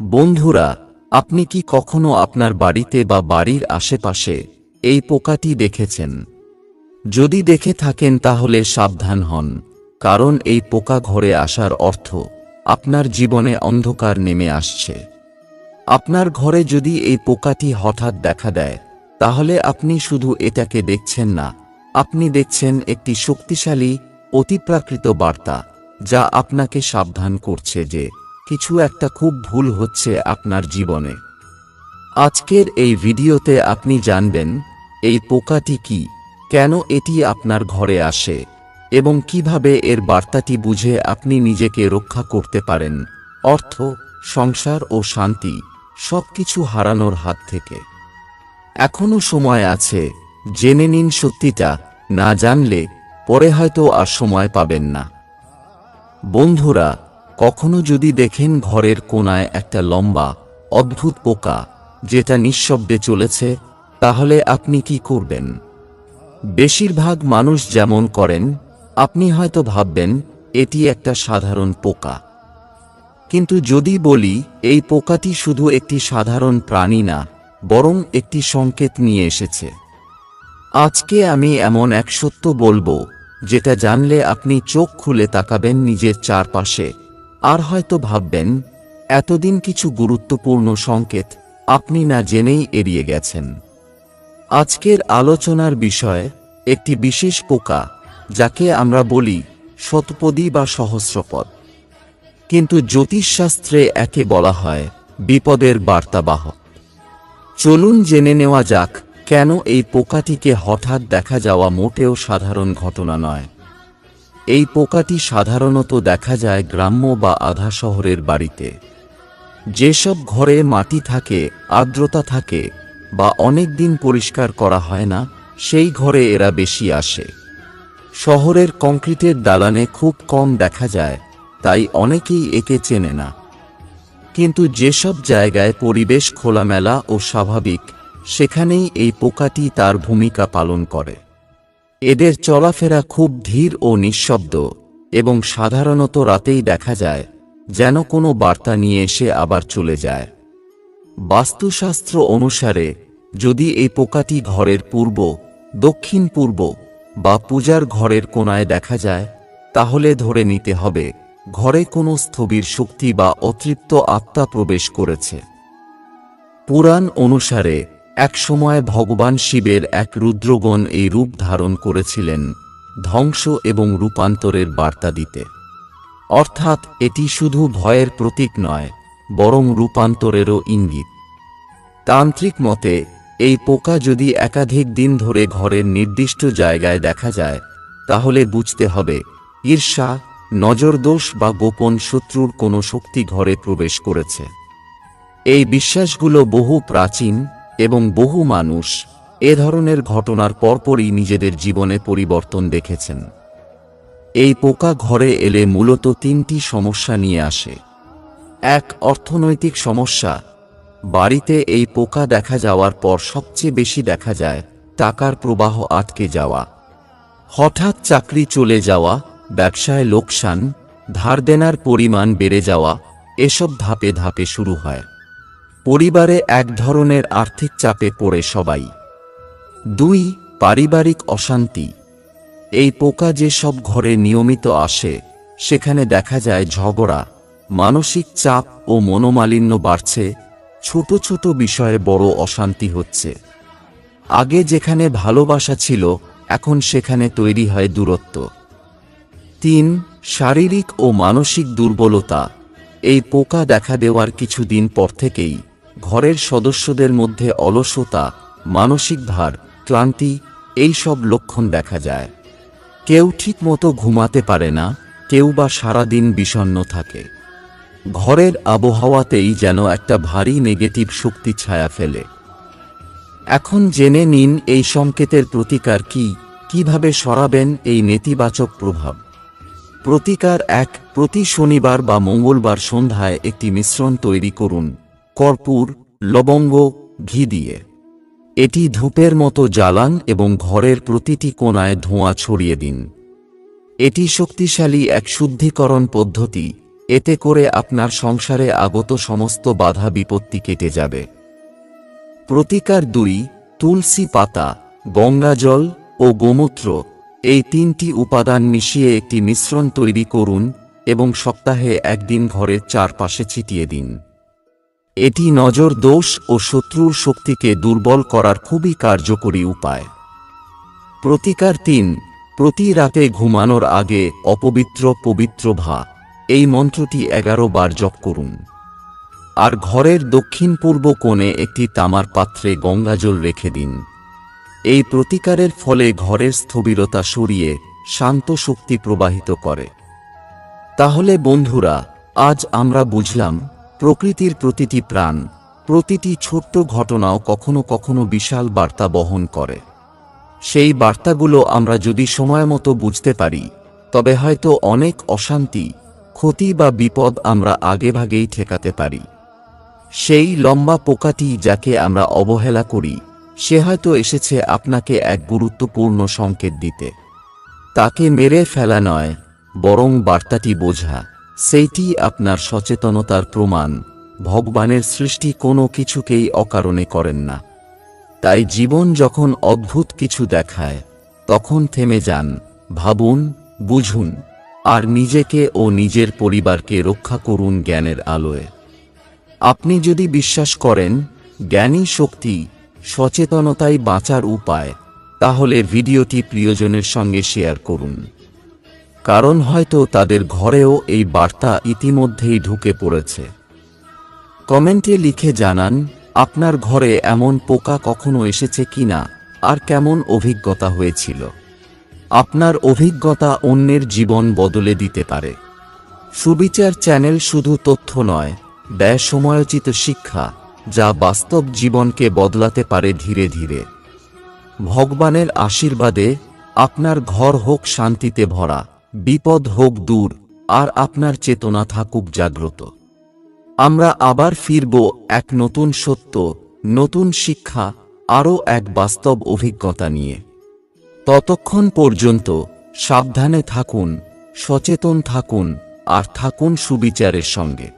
বন্ধুরা, আপনি কি কখনো আপনার বাড়িতে বা বাড়ির আশেপাশে এই পোকাটি দেখেছেন? যদি দেখে থাকেন তাহলে সাবধান হন, কারণ এই পোকা ঘরে আসার অর্থ আপনার জীবনে অন্ধকার নেমে আসছে। আপনার ঘরে যদি এই পোকাটি হঠাৎ দেখা দেয়, তাহলে আপনি শুধু এটাকে দেখছেন না, আপনি দেখছেন একটি শক্তিশালী, অতিপ্রাকৃত বার্তা, যা আপনাকে সাবধান করছে যে কিছু একটা খুব ভুল হচ্ছে আপনার জীবনে। আজকের এই ভিডিওতে আপনি জানবেন, এই পোকাটি কি? কেন এটি আপনার ঘরে আসে? এবং কীভাবে এর বার্তাটি বুঝে আপনি নিজেকে রক্ষা করতে পারেন? অর্থ, সংসার ও শান্তি সবকিছু হারানোর হাত থেকে। এখনও সময় আছে, জেনে নিন সত্যিটা, না জানলে পরে হয়তো আর সময় পাবেন না। বন্ধুরা কখনো যদি দেখেন ঘরের কোনায় একটা লম্বা, অদ্ভুত পোকা, যেটা নিঃশব্দে চলেছে, তাহলে আপনি কি করবেন? বেশিরভাগ মানুষ যেমন করেন, আপনি হয়তো ভাববেন, এটি একটা সাধারণ পোকা। কিন্তু যদি বলি, এই পোকাটি শুধু একটি সাধারণ প্রাণী না, বরং একটি সংকেত নিয়ে এসেছে। আজকে আমি এমন এক সত্য বলব, যেটা জানলে আপনি চোখ খুলে তাকাবেন নিজের চারপাশে। আর হয়তো ভাববেন, এতদিন কিছু গুরুত্বপূর্ণ সংকেত আপনি না জেনেই এড়িয়ে গেছেন। আজকের আলোচনার বিষয় একটি বিশেষ পোকা, যাকে আমরা বলি শতপদী বা সহস্রপদ। কিন্তু জ্যোতিষশাস্ত্রে একে বলা হয় বিপদের বার্তাবাহক। চলুন জেনে নেওয়া যাক কেন এই পোকাটিকে হঠাৎ দেখা যাওয়া মোটেও সাধারণ ঘটনা নয়। এই পোকাটি সাধারণত দেখা যায় গ্রাম্য বা আধা শহরের বাড়িতে। যেসব ঘরে মাটি থাকে, আর্দ্রতা থাকে বা অনেক দিন পরিষ্কার করা হয় না, সেই ঘরে এরা বেশি আসে। শহরের কংক্রিটের দালানে খুব কম দেখা যায়, তাই অনেকেই একে চেনে না। কিন্তু যেসব জায়গায় পরিবেশ খোলামেলা ও স্বাভাবিক, সেখানেই এই পোকাটি তার ভূমিকা পালন করে। এদের চলাফেরা খুব ধীর ও নিঃশব্দ, এবং সাধারণত রাতেই দেখা যায়, যেন কোনো বার্তা নিয়ে এসে আবার চলে যায়। বাস্তুশাস্ত্র অনুসারে, যদি এই পোকাটি ঘরের পূর্ব, দক্ষিণ পূর্ব, বা পূজার ঘরের কোনায় দেখা যায়, তাহলে ধরে নিতে হবে, ঘরে কোনো স্থবির শক্তি বা অতৃপ্ত আত্মা প্রবেশ করেছে। পুরাণ অনুসারে একসময় ভগবান শিবের এক রুদ্রগণ এই রূপ ধারণ করেছিলেন, ধ্বংস এবং রূপান্তরের বার্তা দিতে। অর্থাৎ এটি শুধু ভয়ের প্রতীক নয়, বরং রূপান্তরেরও ইঙ্গিত। তান্ত্রিক মতে, এই পোকা যদি একাধিক দিন ধরে ঘরের নির্দিষ্ট জায়গায় দেখা যায়, তাহলে বুঝতে হবে, ঈর্ষা, নজরদোষ বা গোপন শত্রুর কোনো শক্তি ঘরে প্রবেশ করেছে। এই বিশ্বাসগুলো বহু প্রাচীন এবং বহু মানুষ এ ধরনের ঘটনার পরপরই নিজেদের জীবনে পরিবর্তন দেখেছেন। এই পোকা ঘরে এলে মূলত তিনটি সমস্যা নিয়ে আসে। এক, অর্থনৈতিক সমস্যা। বাড়িতে এই পোকা দেখা যাওয়ার পর সবচেয়ে বেশি দেখা যায় টাকার প্রবাহ আটকে যাওয়া। হঠাৎ চাকরি চলে যাওয়া, ব্যবসায় লোকসান, ধার দেনার পরিমাণ বেড়ে যাওয়া, এসব ধাপে ধাপে শুরু হয়। পরিবারে এক ধরনের আর্থিক চাপে পড়ে সবাই। দুই, পারিবারিক অশান্তি। এই পোকা যে সব ঘরে নিয়মিত আসে, সেখানে দেখা যায় ঝগড়া, মানসিক চাপ ও মনোমালিন্য বাড়ছে, ছোট ছোট বিষয়ে বড় অশান্তি হচ্ছে। আগে যেখানে ভালোবাসা ছিল, এখন সেখানে তৈরি হয় দূরত্ব। তিন, শারীরিক ও মানসিক দুর্বলতা। এই পোকা দেখা দেওয়ার কিছুদিন পর থেকেই ঘরের সদস্যদের মধ্যে অলসতা, মানসিক ভার, ক্লান্তি, এই সব লক্ষণ দেখা যায়। কেউ ঠিকমতো ঘুমাতে পারে না, কেউ বা সারাদিন বিষণ্ণ থাকে। ঘরের আবহাওয়াতেই যেন একটা ভারী নেগেটিভ শক্তি ছায়া ফেলে। এখন জেনে নিন এই সংকেতের প্রতিকার কি, কীভাবে সরাবেন এই নেতিবাচক প্রভাব। প্রতিকার এক, প্রতি শনিবার বা মঙ্গলবার সন্ধ্যায় একটি মিশ্রণ তৈরি করুন। কর্পূর, লবঙ্গ, ঘি দিয়ে। এটি ধূপের মতো জ্বালান এবং ঘরের প্রতিটি কোণায় ধোঁয়া ছড়িয়ে দিন। এটি শক্তিশালী এক শুদ্ধিকরণ পদ্ধতি, এতে করে আপনার সংসারে আগত সমস্ত বাধা বিপত্তি কেটে যাবে। প্রতিকার দুই, তুলসী পাতা গঙ্গাজল ও গোমূত্র, এই তিনটি উপাদান মিশিয়ে একটি মিশ্রণ তৈরি করুন এবং সপ্তাহে একদিন ঘরের চারপাশে ছিটিয়ে দিন। এটি নজর, দোষ ও শত্রুর শক্তিকে দুর্বল করার খুবই কার্যকরী উপায়। প্রতিকার তিন, প্রতি রাতে ঘুমানোর আগে অপবিত্র, পবিত্র ভা। এই মন্ত্রটি এগারো বার জপ করুন। আর ঘরের দক্ষিণ পূর্ব কোণে একটি তামার পাত্রে গঙ্গাজল রেখে দিন। এই প্রতিকারের ফলে ঘরের স্থবিরতা সরিয়ে শান্ত শক্তি প্রবাহিত করে। তাহলে বন্ধুরা, আজ আমরা বুঝলাম প্রকৃতির প্রতিটি প্রাণ, প্রতিটি ছোট্ট ঘটনাও কখনো কখনো বিশাল বার্তা বহন করে। সেই বার্তাগুলো আমরা যদি সময় মতো বুঝতে পারি, তবে হয়তো অনেক অশান্তি, ক্ষতি বা বিপদ আমরা আগেভাগেই ঠেকাতে পারি। সেই লম্বা পোকাটি যাকে আমরা অবহেলা করি, সে হয়তো এসেছে আপনাকে এক গুরুত্বপূর্ণ সংকেত দিতে। তাকে মেরে ফেলা নয়, বরং বার্তাটি বোঝা। সেইটি আপনার সচেতনতার প্রমাণ। ভগবানের সৃষ্টি কোনো কিছুকেই অকারণে করেন না। তাই জীবন যখন অদ্ভুত কিছু দেখায়, তখন থেমে যান, ভাবুন, বুঝুন, আর নিজেকে ও নিজের পরিবারকে রক্ষা করুন জ্ঞানের আলোয়। আপনি যদি বিশ্বাস করেন, জ্ঞানী শক্তি সচেতনতাই বাঁচার উপায়, তাহলে ভিডিওটি প্রিয়জনের সঙ্গে শেয়ার করুন। কারণ হয়তো তাদের ঘরেও এই বার্তা ইতিমধ্যেই ঢুকে পড়েছে। কমেন্টে লিখে জানান, আপনার ঘরে এমন পোকা কখনো এসেছে কিনা আর কেমন অভিজ্ঞতা হয়েছিল? আপনার অভিজ্ঞতা অন্যের জীবন বদলে দিতে পারে। সুবিচার চ্যানেল শুধু তথ্য নয় ব্যয় সময়োচিত শিক্ষা, যা বাস্তব জীবনকে বদলাতে পারে ধীরে ধীরে। ভগবানের আশীর্বাদে আপনার ঘর হোক শান্তিতে ভরা। বিপদ হোক দূর, আর আপনার চেতনা থাকুক জাগ্রত। আমরা আবার ফিরব এক নতুন সত্য, নতুন শিক্ষা, আরও এক বাস্তব অভিজ্ঞতা নিয়ে। ততক্ষণ পর্যন্ত সাবধানে থাকুন, সচেতন থাকুন, আর থাকুন সুবিচারের সঙ্গে।